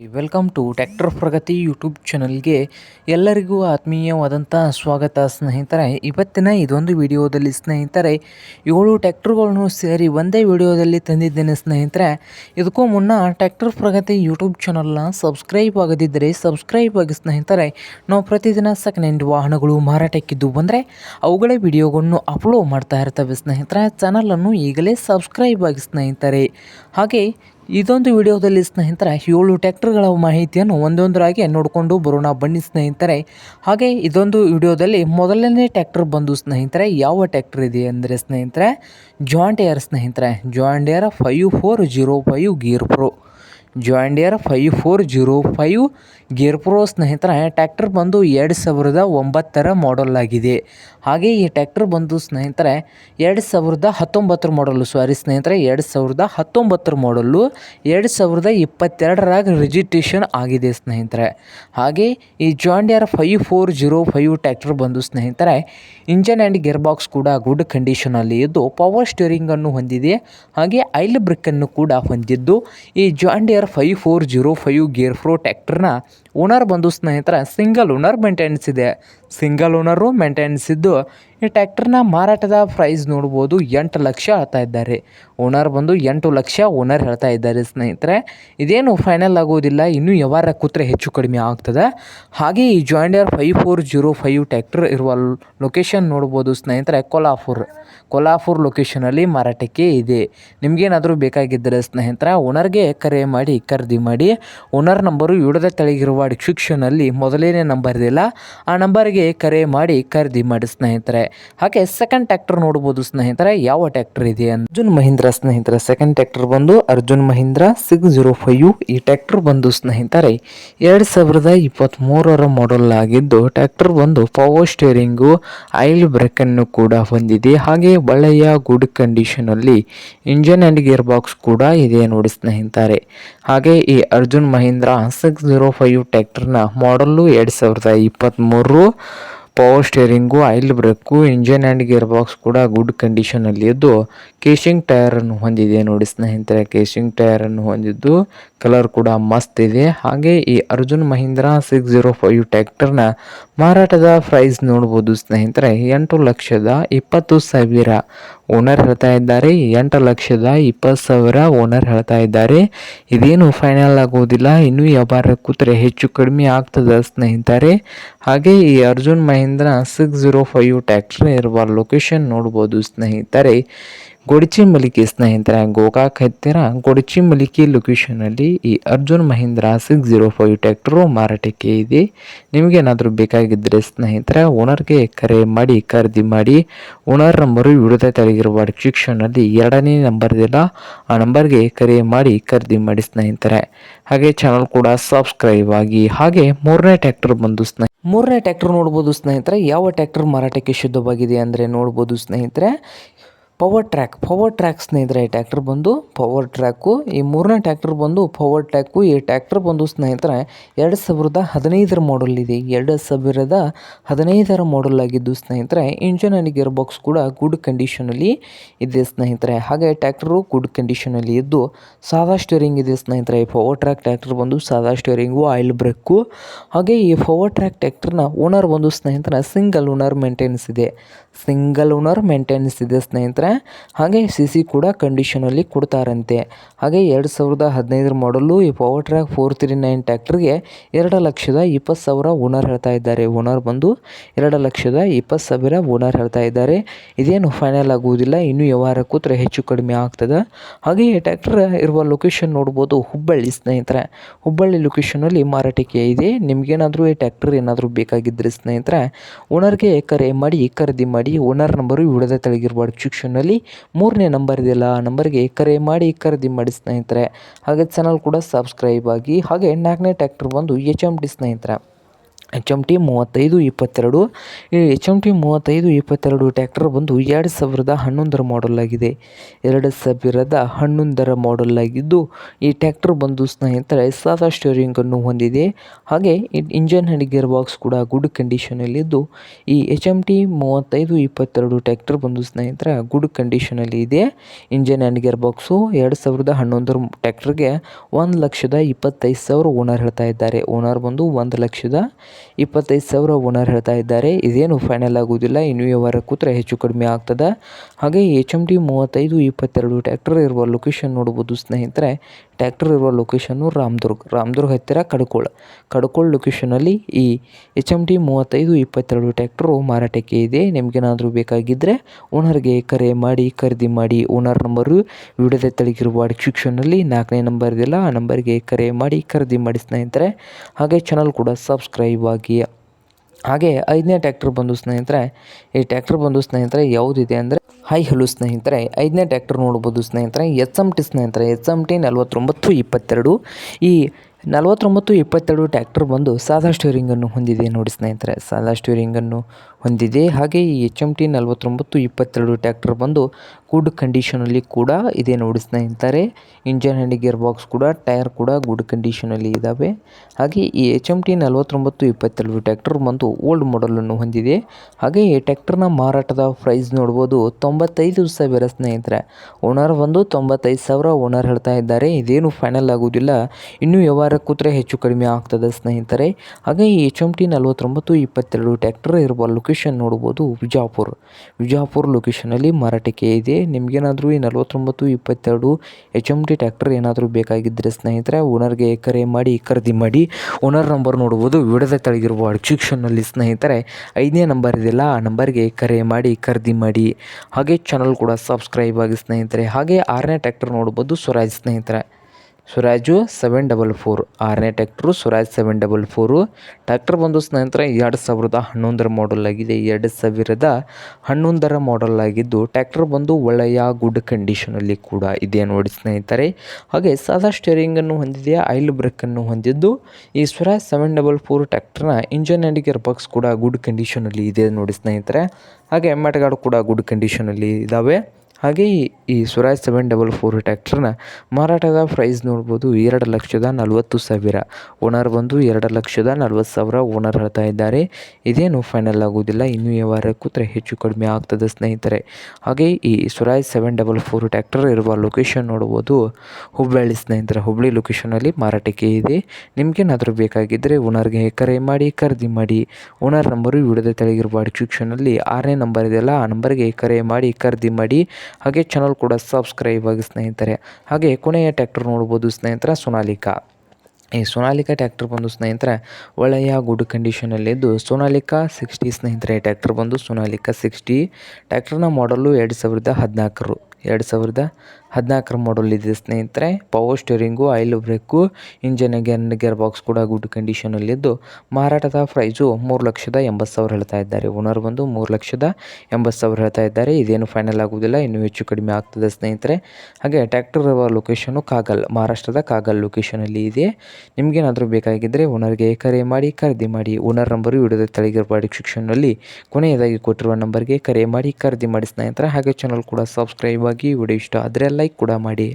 Welcome to tractor Pragati YouTube ಚಾನಲ್ಗೆ ಎಲ್ಲರಿಗೂ ಆತ್ಮೀಯವಾದಂಥ ಸ್ವಾಗತ ಸ್ನೇಹಿತರೆ. ಇವತ್ತಿನ ಇದೊಂದು ವಿಡಿಯೋದಲ್ಲಿ ಸ್ನೇಹಿತರೆ, ಏಳು ಟ್ಯಾಕ್ಟರ್ಗಳನ್ನು ಸೇರಿ ಒಂದೇ ವಿಡಿಯೋದಲ್ಲಿ ತಂದಿದ್ದೇನೆ ಸ್ನೇಹಿತರೆ. ಇದಕ್ಕೂ ಮುನ್ನ ಟ್ಯಾಕ್ಟರ್ ಪ್ರಗತಿ ಯೂಟ್ಯೂಬ್ ಚಾನಲ್ನ ಸಬ್ಸ್ಕ್ರೈಬ್ ಆಗದಿದ್ದರೆ ಸಬ್ಸ್ಕ್ರೈಬ್ ಆಗಿ ಸ್ನೇಹಿತರೆ, ನಾವು ಪ್ರತಿದಿನ ಸೆಕೆಂಡ್ ಹ್ಯಾಂಡ್ ವಾಹನಗಳು ಮಾರಾಟಕ್ಕಿದ್ದು ಬಂದರೆ ಅವುಗಳ ವಿಡಿಯೋಗಳನ್ನು ಅಪ್ಲೋಡ್ ಮಾಡ್ತಾ ಇರ್ತವೆ ಸ್ನೇಹಿತರೆ. ಚಾನಲನ್ನು ಈಗಲೇ ಸಬ್ಸ್ಕ್ರೈಬ್ ಆಗಿ ಸ್ನೇಹಿತರೆ. ಹಾಗೆ ಇದೊಂದು ವಿಡಿಯೋದಲ್ಲಿ ಸ್ನೇಹಿತರೆ ಏಳು ಟ್ಯಾಕ್ಟರ್ಗಳ ಮಾಹಿತಿಯನ್ನು ಒಂದೊಂದರಾಗಿ ನೋಡಿಕೊಂಡು ಬರೋಣ. ಬನ್ನಿ ಸ್ನೇಹಿತರೆ. ಹಾಗೆ ಇದೊಂದು ವಿಡಿಯೋದಲ್ಲಿ ಮೊದಲನೇ ಟ್ಯಾಕ್ಟರ್ ಬಂದು ಸ್ನೇಹಿತರೆ, ಯಾವ ಟ್ಯಾಕ್ಟರ್ ಇದೆ ಅಂದರೆ ಸ್ನೇಹಿತರೆ ಜಾಂಡಿಯರ್ ಸ್ನೇಹಿತರೆ. John Deere five four zero five gear pro John Deere five four zero five gear pro ಸ್ನೇಹಿತರೆ ಟ್ಯಾಕ್ಟರ್ ಬಂದು ಎರಡು ಸಾವಿರದ ಒಂಬತ್ತರ ಮಾಡಲ್ ಆಗಿದೆ. ಹಾಗೆ ಈ ಟ್ಯಾಕ್ಟರ್ ಬಂದು ಸ್ನೇಹಿತರೆ, ಎರಡು ಸಾವಿರದ ಹತ್ತೊಂಬತ್ತರ ಮಾಡಲು ಸಾರಿ ಸ್ನೇಹಿತರೆ, ಎರಡು ಸಾವಿರದ ಹತ್ತೊಂಬತ್ತರ ಮಾಡಲ್ಲು ಎರಡು ಸಾವಿರದ ಇಪ್ಪತ್ತೆರಡರಾಗ ರಿಜಿಸ್ಟ್ರೇಷನ್ ಆಗಿದೆ ಸ್ನೇಹಿತರೆ. ಹಾಗೆ ಈ John Deere five four zero five tractor ಬಂದು ಸ್ನೇಹಿತರೆ ಇಂಜನ್ ಆ್ಯಂಡ್ ಗೇರ್ ಬಾಕ್ಸ್ ಕೂಡ ಗುಡ್ ಕಂಡೀಷನಲ್ಲಿ ಇದ್ದು ಪವರ್ ಸ್ಟೇರಿಂಗನ್ನು ಹೊಂದಿದೆ. ಹಾಗೆ ಐಲ್ ಬ್ರಿಕ್ಕನ್ನು ಕೂಡ ಹೊಂದಿದ್ದು, ಈ John Deere five four zero five gear pro ಟ್ಯಾಕ್ಟರ್ನ owner ಬಂದು ಸ್ನೇಹಿತರ, ಸಿಂಗಲ್ ಓನರ್ ಮೇಂಟೆನೆನ್ಸ್ ಇದೆ. ಸಿಂಗಲ್ ಓನರು ಮೇಂಟೆನೆನ್ಸ್ ಇದ್ದು, ಈ ಟ್ಯಾಕ್ಟರ್ನ ಮಾರಾಟದ ಪ್ರೈಸ್ ನೋಡ್ಬೋದು ಎಂಟು ಲಕ್ಷ ಹೇಳ್ತಾ ಇದ್ದಾರೆ. ಓನರ್ ಬಂದು ಎಂಟು ಲಕ್ಷ ಓನರ್ ಹೇಳ್ತಾ ಇದ್ದಾರೆ ಸ್ನೇಹಿತರೆ. ಇದೇನು ಫೈನಲ್ ಆಗೋದಿಲ್ಲ, ಇನ್ನೂ ಯಾವಾರ ಕೂತ್ರೆ ಹೆಚ್ಚು ಕಡಿಮೆ ಆಗ್ತದೆ. ಹಾಗೆ ಈ John Deere five four zero five tractor ಇರುವ ಲೊಕೇಶನ್ ನೋಡ್ಬೋದು ಸ್ನೇಹಿತರೆ, ಕೊಲ್ಹಾಪುರ್. ಕೊಲ್ಹಾಪುರ್ ಲೊಕೇಶನಲ್ಲಿ ಮಾರಾಟಕ್ಕೆ ಇದೆ. ನಿಮಗೇನಾದರೂ ಬೇಕಾಗಿದ್ದರೆ ಸ್ನೇಹಿತರೆ ಓನರ್ಗೆ ಕರೆ ಮಾಡಿ, ಖರೀದಿ ಮಾಡಿ ಓನರ್ ನಂಬರು ಇಡದ ತೆಳಗಿರುವ ಡಿಸ್ಕ್ರಿಪ್ಷನಲ್ಲಿ ಮೊದಲನೇ ನಂಬರ್ ಇದೆಯಲ್ಲ ಆ ನಂಬರ್ಗೆ ಕರೆ ಮಾಡಿ ಖರೀದಿ ಮಾಡಿ ಸ್ನೇಹಿತರೆ. ಹಾಗೆ ಸೆಕೆಂಡ್ ಟ್ಯಾಕ್ಟರ್ ನೋಡ್ಬೋದು ಸ್ನೇಹಿತರೆ, ಯಾವ ಟ್ಯಾಕ್ಟರ್ ಇದೆ ಅರ್ಜುನ್ ಮಹೀಂದ್ರ ಸ್ನೇಹಿತರೆ ಸೆಕೆಂಡ್ ಟ್ಯಾಕ್ಟರ್ ಬಂದು Arjun Mahindra six zero five, ಈ ಟ್ಯಾಕ್ಟರ್ ಬಂದು ಸ್ನೇಹಿತರೆ, ಎರಡು ಸಾವಿರದ ಇಪ್ಪತ್ತ್ಮೂರರ ಮಾಡೆಲ್ ಆಗಿದ್ದು ಟ್ಯಾಕ್ಟರ್ ಬಂದು ಪವರ್ ಸ್ಟೇರಿಂಗು ಆಯಿಲ್ ಬ್ರೇಕನ್ನು ಕೂಡ ಹೊಂದಿದೆ. ಹಾಗೆ ಒಳ್ಳೆಯ ಗುಡ್ ಕಂಡೀಷನಲ್ಲಿ ಇಂಜಿನ್ ಆ್ಯಂಡ್ ಗೇರ್ ಬಾಕ್ಸ್ ಕೂಡ ಇದೆ ನೋಡಿ ಸ್ನೇಹಿತರೆ. ಹಾಗೆ ಈ Arjun Mahindra six zero five ಟ್ಯಾಕ್ಟರ್ನ ಮಾಡಲ್ಲು ಎರಡು ಸಾವಿರದ ಇಪ್ಪತ್ತ್ಮೂರು power steering oil brake engine and gear box ಕೂಡ ಗುಡ್ ಕಂಡೀಷನಲ್ಲಿ ಇದ್ದು ಕೇಶಿಂಗ್ ಟೈರನ್ನು ಹೊಂದಿದೆ ನೋಡಿ ಸ್ನೇಹಿತರೆ ಕೇಶಿಂಗ್ ಟೈರನ್ನು ಹೊಂದಿದ್ದು ಕಲರ್ ಕೂಡ ಮಸ್ತ್ ಇದೆ. ಹಾಗೆ ಈ Arjun Mahindra six zero five ಟ್ಯಾಕ್ಟರ್ನ ಮಾರಾಟದ ಪ್ರೈಸ್ ನೋಡ್ಬೋದು ಸ್ನೇಹಿತರೆ, ಎಂಟು ಲಕ್ಷದ ಇಪ್ಪತ್ತು ಸಾವಿರ ಓನರ್ ಹೇಳ್ತಾ ಇದ್ದಾರೆ, ಎಂಟು ಲಕ್ಷದ ಇಪ್ಪತ್ತು ಸಾವಿರ ಓನರ್ ಹೇಳ್ತಾ ಇದ್ದಾರೆ. ಇದೇನು ಫೈನಲ್ ಆಗೋದಿಲ್ಲ, ಇನ್ನೂ ವ್ಯವಹಾರ ಕೂತ್ರೆ ಹೆಚ್ಚು ಕಡಿಮೆ ಆಗ್ತದೆ ಸ್ನೇಹಿತರೆ. ಹಾಗೆ ಈ Arjun Mahindra six zero five tractor ಇರುವ ಲೊಕೇಶನ್ ನೋಡ್ಬೋದು ಸ್ನೇಹಿತರೆ. ಗೊಡಚಿ ಮಲಿಕೆ ಸ್ನೇಹಿತರ ಗೋಕಾಕ್ ಹತ್ತಿರ ಗೊಡಚಿ ಮಲಿಕೆ ಲೊಕೇಶನಲ್ಲಿ ಈ Arjun Mahindra six zero five tractor ಮಾರಾಟಕ್ಕೆ ಇದೆ. ನಿಮಗೇನಾದರೂ ಬೇಕಾಗಿದ್ದರೆ ಸ್ನೇಹಿತರ ಓನರ್ಗೆ ಕರೆ ಮಾಡಿ, ಖರೀದಿ ಮಾಡಿ ಓನರ್ ನಂಬರು ವಿಡಿಯೋದ ತೆಳಗಿರುವ ಶಿಕ್ಷಣದಲ್ಲಿ ಎರಡನೇ ನಂಬರ್ ಇದೆಯಲ್ಲ ಆ ನಂಬರ್ಗೆ ಕರೆ ಮಾಡಿ, ಖರೀದಿ ಮಾಡಿ ಸ್ನೇಹಿತರೆ ಹಾಗೆ ಚಾನಲ್ ಕೂಡ ಸಬ್ಸ್ಕ್ರೈಬ್ ಆಗಿ, ಹಾಗೆ ಮೂರನೇ ಟ್ಯಾಕ್ಟರ್ ಬಂದು ಸ್ನೇಹ ಮೂರನೇ ಟ್ಯಾಕ್ಟರ್ ನೋಡ್ಬೋದು ಸ್ನೇಹಿತರೆ ಯಾವ ಟ್ಯಾಕ್ಟರ್ ಮಾರಾಟಕ್ಕೆ ಶುದ್ಧವಾಗಿದೆ ಅಂದರೆ ನೋಡ್ಬೋದು ಸ್ನೇಹಿತರೆ ಪವರ್ ಟ್ರ್ಯಾಕ್ ಪವರ್ ಟ್ರ್ಯಾಕ್ ಸ್ನೇಹಿತರೆ ಈ ಟ್ಯಾಕ್ಟರ್ ಬಂದು ಪವರ್ ಟ್ರ್ಯಾಕು ಈ ಮೂರನೇ ಟ್ಯಾಕ್ಟರ್ ಬಂದು ಪವರ್ ಟ್ರ್ಯಾಕು ಈ ಟ್ಯಾಕ್ಟರ್ ಬಂದು ಸ್ನೇಹಿತರೆ, ಎರಡು ಸಾವಿರದ ಹದಿನೈದರ ಮಾಡಲ್ ಇದೆ. ಎರಡು ಸಾವಿರದ ಹದಿನೈದರ ಮಾಡಲ್ ಆಗಿದ್ದು ಸ್ನೇಹಿತರೆ ಇಂಜನ್ ಆ್ಯಂಡ್ ಗಿಯರ್ ಬಾಕ್ಸ್ ಕೂಡ ಗುಡ್ ಕಂಡೀಷನಲ್ಲಿ ಇದೆ ಸ್ನೇಹಿತರೆ. ಹಾಗೆ ಟ್ಯಾಕ್ಟರು ಗುಡ್ ಕಂಡೀಷನಲ್ಲಿ ಇದ್ದು ಸಾದಾ ಸ್ಟೇರಿಂಗ್ ಇದೆ ಸ್ನೇಹಿತರೆ. ಈ ಪವರ್ ಟ್ರ್ಯಾಕ್ ಟ್ಯಾಕ್ಟರ್ ಬಂದು ಸಾದಾ ಸ್ಟೇರಿಂಗು ಆಯಿಲ್ ಬ್ರೇಕು ಹಾಗೆ ಈ ಪವರ್ ಟ್ರ್ಯಾಕ್ ಟ್ಯಾಕ್ಟರ್ನ ಓನರ್ ಬಂದು ಸ್ನೇಹಿತರೆ ಸಿಂಗಲ್ ಓನರ್ ಮೇಂಟೆನ್ಸ್ ಇದೆ. ಸಿಂಗಲ್ ಓನರ್ ಮೇಂಟೆನೆನ್ಸ್ ಇದೆ ಸ್ನೇಹಿತರೆ. ಹಾಗೆ ಸಿ ಸಿ ಕೂಡ ಕಂಡೀಷನಲ್ಲಿ ಕೊಡ್ತಾರಂತೆ. ಹಾಗೆ ಎರಡು ಸಾವಿರದ ಹದಿನೈದರ ಮಾಡಲು ಈ Powertrac four three nine ಟ್ಯಾಕ್ಟ್ರಿಗೆ ಎರಡು ಲಕ್ಷದ ಇಪ್ಪತ್ತು ಸಾವಿರ ಓನರ್ ಹೇಳ್ತಾ ಇದ್ದಾರೆ. ಓನರ್ ಬಂದು ಎರಡು ಲಕ್ಷದ ಇಪ್ಪತ್ತು ಸಾವಿರ ಓನರ್ ಹೇಳ್ತಾ ಇದ್ದಾರೆ. ಇದೇನು ಫೈನಲ್ ಆಗುವುದಿಲ್ಲ, ಇನ್ನೂ ವ್ಯವಹಾರ ಕೂತ್ರೆ ಹೆಚ್ಚು ಕಡಿಮೆ ಆಗ್ತದೆ. ಹಾಗೆ ಈ ಟ್ಯಾಕ್ಟರ್ ಇರುವ ಲೊಕೇಶನ್ ನೋಡ್ಬೋದು ಹುಬ್ಬಳ್ಳಿ ಸ್ನೇಹಿತರೆ. ಹುಬ್ಬಳ್ಳಿ ಲೊಕೇಶನಲ್ಲಿ ಮಾರಾಟಕ್ಕೆ ಇದೆ. ನಿಮಗೇನಾದರೂ ಈ ಟ್ಯಾಕ್ಟರ್ ಏನಾದರೂ ಬೇಕಾಗಿದ್ದರೆ ಸ್ನೇಹಿತರೆ ಓನರ್ಗೆ ಕರೆ ಮಾಡಿ, ಖರೀದಿ ಮಾಡಿ ಓನರ್ ನಂಬರು ವಿಡಿಯೋದ ತೆಳಗಿರುವ ಶಿಕ್ಷಣದಲ್ಲಿ ಮೂರನೇ ನಂಬರ್ ಇದೆಯಲ್ಲ, ಆ ನಂಬರ್ಗೆ ಕರೆ ಮಾಡಿ ಖರೀದಿ ಮಾಡಿ ಸ್ನೇಹಿತರೆ. ಹಾಗೆ ಚಾನಲ್ ಕೂಡ ಸಬ್ಸ್ಕ್ರೈಬ್ ಆಗಿ, ಹಾಗೆ ನಾಲ್ಕನೇ ಟ್ಯಾಕ್ಟರ್ ಬಂದು ಎಚ್ ಎಂ ಡಿ ಸ್ನೇಹಿತರೆ. ಎಚ್ ಎಂ ಟಿ ಮೂವತ್ತೈದು ಇಪ್ಪತ್ತೆರಡು. ಈ ಎಚ್ ಎಂ ಟಿ ಮೂವತ್ತೈದು ಇಪ್ಪತ್ತೆರಡು ಟ್ಯಾಕ್ಟರ್ ಬಂದು ಎರಡು ಸಾವಿರದ ಹನ್ನೊಂದರ ಮಾಡಲ್ ಆಗಿದೆ. ಎರಡು ಸಾವಿರದ ಹನ್ನೊಂದರ ಮಾಡಲ್ ಆಗಿದ್ದು, ಈ ಟ್ಯಾಕ್ಟರ್ ಬಂದು ಸ್ನೇಹಿತರೆ ಸಾದಾ ಸ್ಟೋರಿಂಗನ್ನು ಹೊಂದಿದೆ. ಹಾಗೆ ಇಂಜನ್ ಹ್ಯಾಂಡ್ ಗೇರ್ ಬಾಕ್ಸ್ ಕೂಡ ಗುಡ್ ಕಂಡೀಷನಲ್ಲಿದ್ದು ಈ ಎಚ್ ಎಂ ಟಿ ಮೂವತ್ತೈದು ಇಪ್ಪತ್ತೆರಡು ಟ್ಯಾಕ್ಟರ್ ಬಂದು ಸ್ನೇಹಿತರೆ ಗುಡ್ ಕಂಡೀಷನಲ್ಲಿ ಇದೆ. ಇಂಜನ್ ಹ್ಯಾಂಡ್ ಗೇರ್ ಬಾಕ್ಸು ಎರಡು ಸಾವಿರದ ಹನ್ನೊಂದರ ಟ್ಯಾಕ್ಟರ್ಗೆ ಒಂದು ಲಕ್ಷದ ಇಪ್ಪತ್ತೈದು ಸಾವಿರ ಓನರ್ ಹೇಳ್ತಾ ಇದ್ದಾರೆ. ಓನರ್ ಬಂದು ಒಂದು ಲಕ್ಷದ ಇಪ್ಪತ್ತೈದು ಸಾವಿರ ಓನರ್ ಹೇಳ್ತಾ ಇದ್ದಾರೆ. ಇದೇನು ಫೈನಲ್ ಆಗುವುದಿಲ್ಲ ಇನ್ನು ವ್ಯವಹಾರ ಕೂತ್ರೆ ಹೆಚ್ಚು ಕಡಿಮೆ ಆಗ್ತದೆ. ಹಾಗೆ ಎಚ್ ಎಂ ಡಿ ಮೂವತ್ತೈದು ಇಪ್ಪತ್ತೆರಡು ಟ್ಯಾಕ್ಟರ್ ಇರುವ ಲೊಕೇಶನ್ ನೋಡ್ಬೋದು ಸ್ನೇಹಿತರೆ. ಟ್ಯಾಕ್ಟರ್ ಇರುವ ಲೊಕೇಶನ್ನು ರಾಮದುರ್ಗ್ ರಾಮದುರ್ಗ್ ಹತ್ತಿರ ಕಡ್ಕೋಳ. ಕಡ್ಕೋಳ ಲೊಕೇಶನಲ್ಲಿ ಈ ಎಚ್ ಎಂ ಡಿ ಮೂವತ್ತೈದು ಇಪ್ಪತ್ತೆರಡು ಟ್ಯಾಕ್ಟರು ಮಾರಾಟಕ್ಕೆ ಇದೆ. ನಿಮಗೇನಾದರೂ ಬೇಕಾಗಿದ್ದರೆ ಓನರ್ಗೆ ಕರೆ ಮಾಡಿ, ಖರೀದಿ ಮಾಡಿ, ಓನರ್ ನಂಬರು ವಿಡಿಯೋದ ತೆಳಗಿರುವ ಡಿಸ್ಕ್ರಿಪ್ಷನ್ನಲ್ಲಿ ನಾಲ್ಕನೇ ನಂಬರ್ ಇದೆಯಲ್ಲ, ಆ ನಂಬರ್ಗೆ ಕರೆ ಮಾಡಿ, ಖರೀದಿ ಮಾಡಿ ಸ್ನೇಹಿತರೆ. ಹಾಗೆ ಚಾನಲ್ ಕೂಡ ಸಬ್ಸ್ಕ್ರೈಬ್ ಆಗಿ ಹಾಗೆ ಐದನೇ ಟ್ಯಾಕ್ಟರ್ ಬಂದು ಸ್ನೇಹಿತರೆ, ಈ ಟ್ಯಾಕ್ಟರ್ ಬಂದು ಸ್ನೇಹಿತರೆ ಯಾವುದಿದೆ ಅಂದರೆ, ಹೈ ಹಲೋ ಸ್ನೇಹಿತರೆ, ಐದನೇ ಟ್ಯಾಕ್ಟರ್ ನೋಡ್ಬೋದು ಸ್ನೇಹಿತರೆ ಎಚ್ ಎಂ ಟಿ ಸ್ನೇಹಿತರೆ ಎಚ್ ಎಂ ಟಿ ನಲ್ವತ್ತೊಂಬತ್ತು ಇಪ್ಪತ್ತೆರಡು. ಈ ನಲವತ್ತೊಂಬತ್ತು ಇಪ್ಪತ್ತೆರಡು ಟ್ಯಾಕ್ಟರ್ ಬಂದು ಸಾದಾ ಸ್ಟೀರಿಂಗನ್ನು ಹೊಂದಿದೆ ನೋಡಿ ಸ್ನೇಹಿತರೆ. ಸಾದಾ ಸ್ಟೀರಿಂಗನ್ನು ಹೊಂದಿದೆ. ಹಾಗೆ ಈ ಎಚ್ ಎಂ ಟಿ ನಲವತ್ತೊಂಬತ್ತು ಇಪ್ಪತ್ತೆರಡು ಟ್ಯಾಕ್ಟರ್ ಬಂದು ಗುಡ್ ಕಂಡೀಷನಲ್ಲಿ ಕೂಡ ಇದೆ ನೋಡಿ ಸ್ನೇಹಿತರೆ. ಇಂಜನ್ ಆ್ಯಂಡ್ ಗೇರ್ ಬಾಕ್ಸ್ ಕೂಡ ಟೈರ್ ಕೂಡ ಗುಡ್ ಕಂಡೀಷನಲ್ಲಿ ಇದ್ದಾವೆ ಹಾಗೆ ಈ ಎಚ್ ಎಂ ಟಿ ನಲವತ್ತೊಂಬತ್ತು ಇಪ್ಪತ್ತೆರಡು ಟ್ಯಾಕ್ಟರ್ ಬಂದು ಓಲ್ಡ್ ಮಾಡಲನ್ನು ಹೊಂದಿದೆ. ಹಾಗೆ ಈ ಟ್ಯಾಕ್ಟರ್ನ ಮಾರಾಟದ ಪ್ರೈಸ್ ನೋಡ್ಬೋದು ತೊಂಬತ್ತೈದು ಸಾವಿರ ಸ್ನೇಹಿತರೆ. ಓನರ್ ಬಂದು ತೊಂಬತ್ತೈದು ಸಾವಿರ ಓನರ್ ಹೇಳ್ತಾ ಇದ್ದಾರೆ. ಇದೇನು ಫೈನಲ್ ಆಗುವುದಿಲ್ಲ ಇನ್ನೂ ವ್ಯವಹಾರ ಕೂತ್ರೆ ಹೆಚ್ಚು ಕಡಿಮೆ ಆಗ್ತದೆ ಸ್ನೇಹಿತರೆ. ಹಾಗೆ ಈ ಎಚ್ ಎಂ ಟಿ ನಲವತ್ತೊಂಬತ್ತು ಇಪ್ಪತ್ತೆರಡು ಟ್ಯಾಕ್ಟರ್ ಇರುವ ಲೊಕೇಶನ್ ನೋಡ್ಬೋದು ವಿಜಾಪುರ್. ವಿಜಾಪುರ್ ಲೊಕೇಶನಲ್ಲಿ ಮಾರಾಟಕ್ಕೆ ಇದೆ. ನಿಮಗೇನಾದರೂ ಈ ನಲವತ್ತೊಂಬತ್ತು ಇಪ್ಪತ್ತೆರಡು ಎಚ್ ಎಂ ಟಿ ಟ್ಯಾಕ್ಟರ್ ಏನಾದರೂ ಬೇಕಾಗಿದ್ದರೆ ಸ್ನೇಹಿತರೆ, ಓನರ್ಗೆ ಕರೆ ಮಾಡಿ, ಖರೀದಿ ಮಾಡಿ, ಓನರ್ ನಂಬರ್ ನೋಡ್ಬೋದು ವಿಡದ ತಳಗಿರುವ ಡಿಸ್ಕ್ರಿಪ್ಷನ್ನಲ್ಲಿ ಸ್ನೇಹಿತರೆ, ಐದನೇ ನಂಬರ್ ಇದೆಯಲ್ಲ, ಆ ನಂಬರ್ಗೆ ಕರೆ ಮಾಡಿ, ಖರೀದಿ ಮಾಡಿ. ಹಾಗೆ ಚಾನಲ್ ಕೂಡ ಸಬ್ಸ್ಕ್ರೈಬ್ ಆಗಿ ಸ್ನೇಹಿತರೆ. ಹಾಗೆ ಆರನೇ ಟ್ಯಾಕ್ಟರ್ ನೋಡ್ಬೋದು ಸ್ವರಾಜ್ ಸ್ನೇಹಿತರೆ. ಸ್ವರಾಜು ಸೆವೆನ್ ಡಬಲ್ ಫೋರ್ ಆರನೇ tractor Swaraj seven double four tractor ಬಂದು ಸ್ನೇಹಿತರೆ ಎರಡು ಸಾವಿರದ ಹನ್ನೊಂದರ ಮಾಡಲ್ ಆಗಿದೆ. ಎರಡು ಸಾವಿರದ ಹನ್ನೊಂದರ ಮಾಡಲ್ ಆಗಿದ್ದು ಟ್ಯಾಕ್ಟರ್ ಬಂದು ಒಳ್ಳೆಯ ಗುಡ್ ಕಂಡೀಷನಲ್ಲಿ ಕೂಡ ಇದೆ ನೋಡಿ ಸ್ನೇಹಿತರೆ. ಹಾಗೆ ಸಾದಾ ಸ್ಟೇರಿಂಗನ್ನು ಹೊಂದಿದೆ ಆಯಿಲ್ ಬ್ರೇಕನ್ನು ಹೊಂದಿದ್ದು ಈ ಸ್ವರಾಜ್ ಸೆವೆನ್ ಡಬಲ್ ಫೋರ್ ಟ್ಯಾಕ್ಟರ್ನ ಇಂಜನ್ ಆ್ಯಂಡ್ ಗೇರ್ ಬಾಕ್ಸ್ ಕೂಡ ಗುಡ್ ಕಂಡೀಷನಲ್ಲಿ ಇದೆ ನೋಡಿ ಸ್ನೇಹಿತರೆ. ಹಾಗೆ ಮೆಟ್ಗಾರ್ಡ್ ಕೂಡ ಗುಡ್ ಕಂಡೀಷನಲ್ಲಿ ಇದ್ದಾವೆ ಹಾಗೆ ಈ ಸ್ವರಾಜ್ ಸೆವೆನ್ ಡಬಲ್ ಫೋರ್ ಟ್ಯಾಕ್ಟ್ರನ್ನ ಮಾರಾಟದ ಪ್ರೈಸ್ ನೋಡ್ಬೋದು ಎರಡು ಲಕ್ಷದ ನಲವತ್ತು ಸಾವಿರ. ಓನರ್ ಬಂದು ಎರಡು ಲಕ್ಷದ ನಲ್ವತ್ತು ಸಾವಿರ ಓನರ್ ಹೇಳ್ತಾ ಇದ್ದಾರೆ. ಇದೇನು ಫೈನಲ್ ಆಗೋದಿಲ್ಲ, ಇನ್ನೂ ವ್ಯವಹಾರ ಕೂತ್ರೆ ಹೆಚ್ಚು ಕಡಿಮೆ ಆಗ್ತದೆ ಸ್ನೇಹಿತರೆ. ಹಾಗೆ ಈ Swaraj seven double four tractor ಇರುವ ಲೊಕೇಶನ್ ನೋಡ್ಬೋದು. ಹುಬ್ಬಳ್ಳಿ ಸ್ನೇಹಿತರೆ, ಹುಬ್ಬಳ್ಳಿ ಲೊಕೇಶನಲ್ಲಿ ಮಾರಾಟಕ್ಕೆ ಇದೆ. ನಿಮಗೇನಾದರೂ ಬೇಕಾಗಿದ್ದರೆ ಓನರ್ಗೆ ಕರೆ ಮಾಡಿ, ಖರೀದಿ ಮಾಡಿ. ಓನರ್ ನಂಬರು ವಿಡಿಯೋದ ತೆಳಗಿರುವ ಡಿಸ್ಕ್ರಿಪ್ಷನಲ್ಲಿ ಆರನೇ ನಂಬರ್ ಇದೆಯಲ್ಲ, ಆ ನಂಬರ್ಗೆ ಕರೆ ಮಾಡಿ, ಖರೀದಿ ಮಾಡಿ. ಹಾಗೆ ಚಾನಲ್ ಕೂಡ ಸಬ್ಸ್ಕ್ರೈಬ್ ಆಗಿ ಸ್ನೇಹಿತರೆ. ಹಾಗೆ ಕೊನೆಯ ಟ್ಯಾಕ್ಟರ್ ನೋಡ್ಬೋದು ಸ್ನೇಹಿತರ, ಸೋನಾಲಿಕಾ. ಈ ಸೋನಾಲಿಕಾ ಟ್ಯಾಕ್ಟರ್ ಬಂದು ಸ್ನೇಹಿತರೆ, ಒಳ್ಳೆಯ ಗುಡ್ ಕಂಡೀಷನಲ್ಲಿದ್ದು ಸೋನಾಲಿಕಾ ಸಿಕ್ಸ್ಟಿ ಸ್ನೇಹಿತರೆ ಟ್ಯಾಕ್ಟರ್ ಬಂದು ಸೋನಾಲಿಕಾ ಸಿಕ್ಸ್ಟಿ ಟ್ಯಾಕ್ಟರ್ನ ಮಾಡಲು ಎರಡು ಸಾವಿರದ ಹದಿನಾಲ್ಕರು ಎರಡು ಸಾವಿರದ ಹದಿನಾಲ್ಕರ ಮಾಡಲ್ ಇದೆ ಸ್ನೇಹಿತರೆ. Power steering oil brake engine gear gear box ಕೂಡ ಗುಡ್ ಕಂಡೀಷನಲ್ಲಿದ್ದು ಮಾರಾಟದ ಪ್ರೈಸು ಮೂರು ಲಕ್ಷದ ಎಂಬತ್ತು ಸಾವಿರ ಹೇಳ್ತಾ ಇದ್ದಾರೆ. ಓನರ್ ಬಂದು ಮೂರು ಲಕ್ಷದ ಎಂಬತ್ತು ಸಾವಿರ ಹೇಳ್ತಾ ಇದ್ದಾರೆ. ಇದೇನು ಫೈನಲ್ ಆಗುವುದಿಲ್ಲ ಇನ್ನೂ ಹೆಚ್ಚು ಕಡಿಮೆ ಆಗ್ತದೆ ಸ್ನೇಹಿತರೆ. ಹಾಗೆ ಟ್ಯಾಕ್ಟರ್ ಲೊಕೇಶನು ಕಾಗಲ್ ಮಹಾರಾಷ್ಟ್ರದ ಕಾಗಲ್ ಲೊಕೇಶನಲ್ಲಿ ಇದೆ. ನಿಮಗೇನಾದರೂ ಬೇಕಾಗಿದ್ದರೆ ಓನರ್ಗೆ ಕರೆ ಮಾಡಿ, ಖರೀದಿ ಮಾಡಿ. ಓನರ್ ನಂಬರು ವಿಡಿಯೋದ ತೆಳಗಿರುವ ಡಿಸ್ಕ್ರಿಪ್ಷನ್ನಲ್ಲಿ ಕೊನೆಯದಾಗಿ ಕೊಟ್ಟಿರುವ ನಂಬರ್ಗೆ ಕರೆ ಮಾಡಿ, ಖರೀದಿ ಮಾಡಿ ಸ್ನೇಹಿತರೆ. ಹಾಗೆ ಚಾನಲ್ ಕೂಡ ಸಬ್ಸ್ಕ್ರೈಬ್ ಆಗಿ ವಿಡಿಯೋ ಇಷ್ಟ ಆದರೆ ಲೈಕ್ ಕೂಡ ಮಾಡಿ.